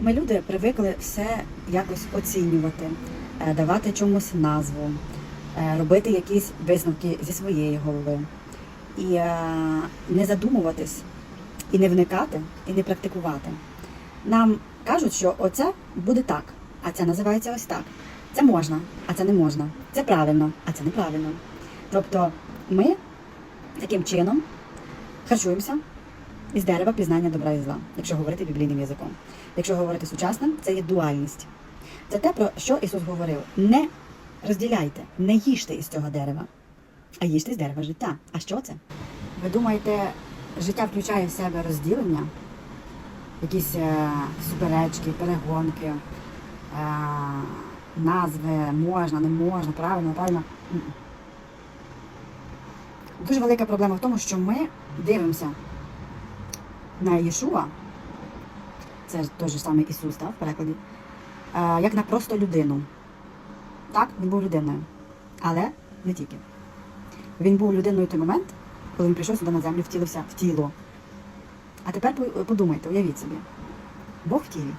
Ми люди привикли все якось оцінювати, е, давати чомусь назву, е, робити якісь висновки зі своєї голови. І е, не задумуватись, і не вникати, і не практикувати. Нам кажуть, що оце буде так, а це називається ось так. Це можна, а це не можна. Це правильно, а це неправильно. Тобто ми таким чином харчуємося із дерева пізнання добра і зла, якщо говорити біблійним язиком. Якщо говорити сучасним, це є дуальність. Це те, про що Ісус говорив. Не розділяйте, не їжте із цього дерева, а їжте з дерева життя. А що це? Ви думаєте, життя включає в себе розділення, якісь е, суперечки, перегонки, е, назви можна, не можна, правильно, правильно. Дуже велика проблема в тому, що ми дивимося на Єшуа, це той же самий Ісус, так, в перекладі, як на просто людину. Так, він був людиною. Але не тільки. Він був людиною в той момент, коли він прийшов сюди на землю, втілився в тіло. А тепер подумайте, уявіть собі. Бог в тілі.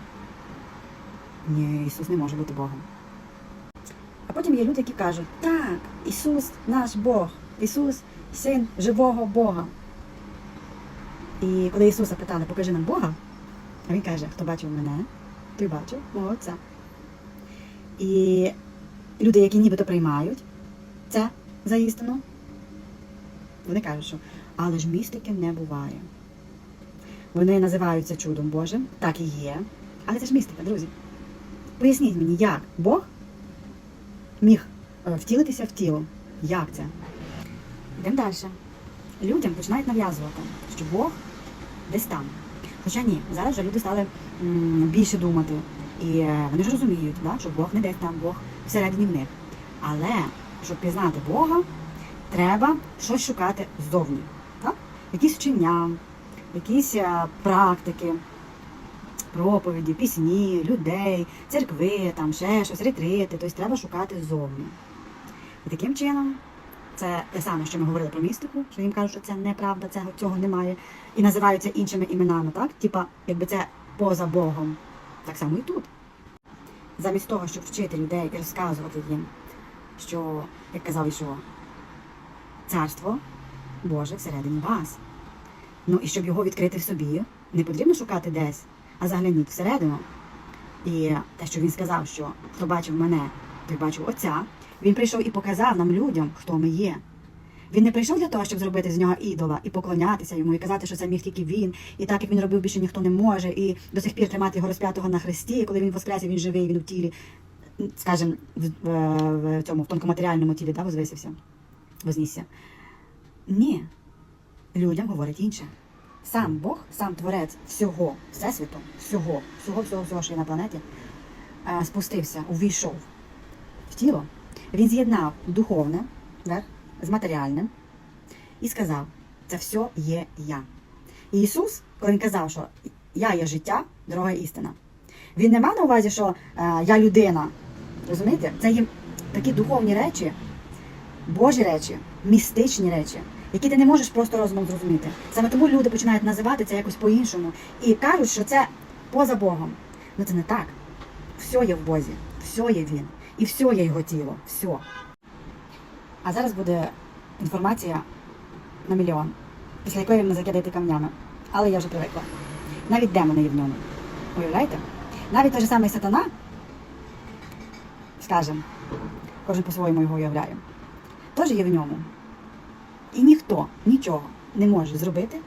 Ні, Ісус не може бути Богом. А потім є люди, які кажуть, так, Ісус наш Бог, Ісус син живого Бога. І коли Ісуса питали, покажи нам Бога, а Він каже, хто бачив мене, той бачив мого Отця. І люди, які нібито приймають це за істину, вони кажуть, що але ж містики не буває. Вони називають це чудом Божим, так і є. Але це ж містика, друзі. Поясніть мені, як Бог міг е, втілитися в тіло. Як це? Йдемо далі. Людям починають нав'язувати, що Бог десь там. Хоча ні, зараз вже люди стали більше думати. І е, вони ж розуміють, да, що Бог не десь там, Бог всередині в них. Але щоб пізнати Бога, треба щось шукати ззовні. Так? Якісь вчення, якісь е, практики, проповіді, пісні, людей, церкви, там ще щось, ретрити. Тобто треба шукати ззовні. І таким чином це те саме, що ми говорили про містику, що їм кажуть, що це неправда, цього, цього немає. І називаються іншими іменами, так? Типа, якби це поза Богом. Так само і тут. Замість того, щоб вчити людей і розказувати їм, що, як казав Ішо, царство Боже всередині вас. Ну і щоб його відкрити в собі, не потрібно шукати десь, а загляніть всередину. І те, що він сказав, що хто бачив мене, той бачив Отця, він прийшов і показав нам людям, хто ми є. Він не прийшов для того, щоб зробити з нього ідола і поклонятися йому, і казати, що це міг тільки він, і так як він робив, більше ніхто не може, і до сих пір тримати його розп'ятого на хресті, і коли він воскрес, і він живий, він в тілі, скажімо, в, в, в цьому в тонкоматеріальному тілі, да, возвисився, вознісся. Ні, людям говорить інше. Сам Бог, сам творець всього всесвіту, всього, всього, всього, всього, що є на планеті, е, спустився, увійшов в тіло. Він з'єднав духовне так, з матеріальним і сказав: це все є я. І Ісус, коли він казав, що я є життя, дорога істина, він не мав на увазі, що е, я людина. Розумієте? Це є такі духовні речі, Божі речі, містичні речі, які ти не можеш просто розумом зрозуміти. Саме тому люди починають називати це якось по-іншому і кажуть, що це поза Богом. Ну це не так. Все є в Бозі, все є Він. І все є його тіло. Все. А зараз буде інформація на мільйон, після якої мене закидаєте камнями. Але я вже привикла. Навіть демони є в ньому. Уявляєте? Навіть той же самий сатана, скажем, кожен по-своєму його уявляє, теж є в ньому. І ніхто нічого не може зробити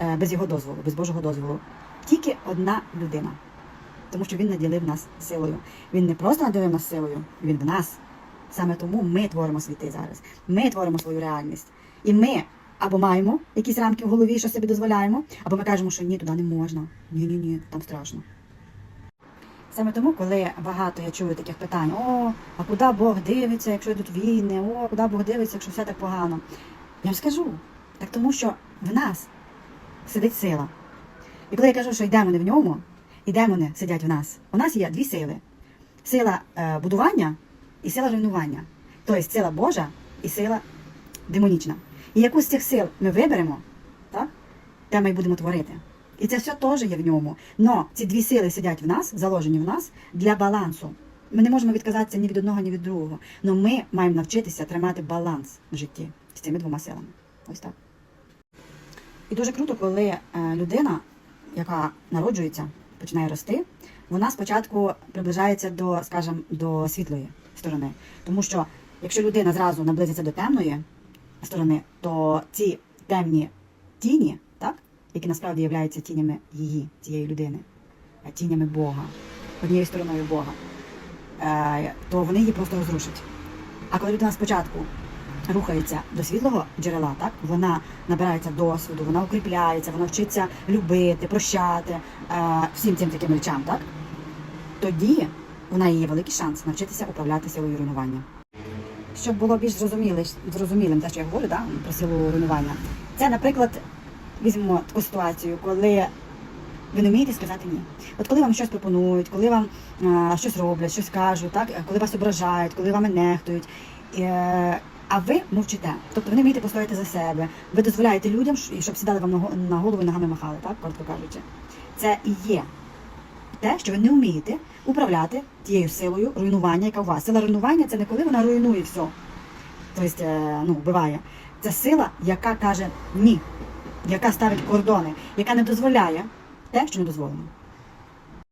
е, без його дозволу, без Божого дозволу. Тільки одна людина. Тому що він наділив нас силою. Він не просто наділив нас силою, він в нас. Саме тому ми творимо світи зараз. Ми творимо свою реальність. І ми або маємо якісь рамки в голові, що собі дозволяємо, або ми кажемо, що ні, туди не можна. Ні, ні, там страшно. Саме тому, коли багато я чую таких питань: о, а куди Бог дивиться, якщо йдуть війни, о, куди Бог дивиться, якщо все так погано. Я вам скажу, так тому що в нас сидить сила. І коли я кажу, що й демони в ньому, і демони сидять в нас, у нас є дві сили: сила е, будування і сила руйнування. Тобто сила Божа і сила демонічна. І яку з цих сил ми виберемо, так, те ми й будемо творити. І це все теж є в ньому. Но ці дві сили сидять в нас, заложені в нас для балансу. Ми не можемо відказатися ні від одного, ні від другого. Но ми маємо навчитися тримати баланс в житті з цими двома силами. Ось так. І дуже круто, коли е, людина, яка народжується, починає рости, вона спочатку приближається до, скажімо, до світлої сторони. Тому що якщо людина зразу наблизиться до темної сторони, то ці темні тіні, так, які насправді являються тінями її, цієї людини, тінями Бога, однією стороною Бога, е, то вони її просто розрушать. А коли людина спочатку рухається до світлого джерела, так вона набирається досвіду, вона укріпляється, вона вчиться любити, прощати е, всім цим таким речам, так тоді в неї є великий шанс навчитися управляти силою руйнування. Щоб було більш зрозумілим, те, що я говорю, да, про силу руйнування. Це, наприклад, візьмемо таку ситуацію, коли ви не вмієте сказати ні. От коли вам щось пропонують, коли вам е, щось роблять, щось кажуть, так, коли вас ображають, коли вами нехтують. Е, а ви мовчите. Тобто ви не вмієте постояти за себе. Ви дозволяєте людям, щоб сідали вам на голову і ногами махали, так, коротко кажучи. Це і є те, що ви не вмієте управляти тією силою руйнування, яка у вас. Сила руйнування це не коли вона руйнує все, тобто, е, ну, вбиває. Це сила, яка каже ні, яка ставить кордони, яка не дозволяє те, що не дозволено.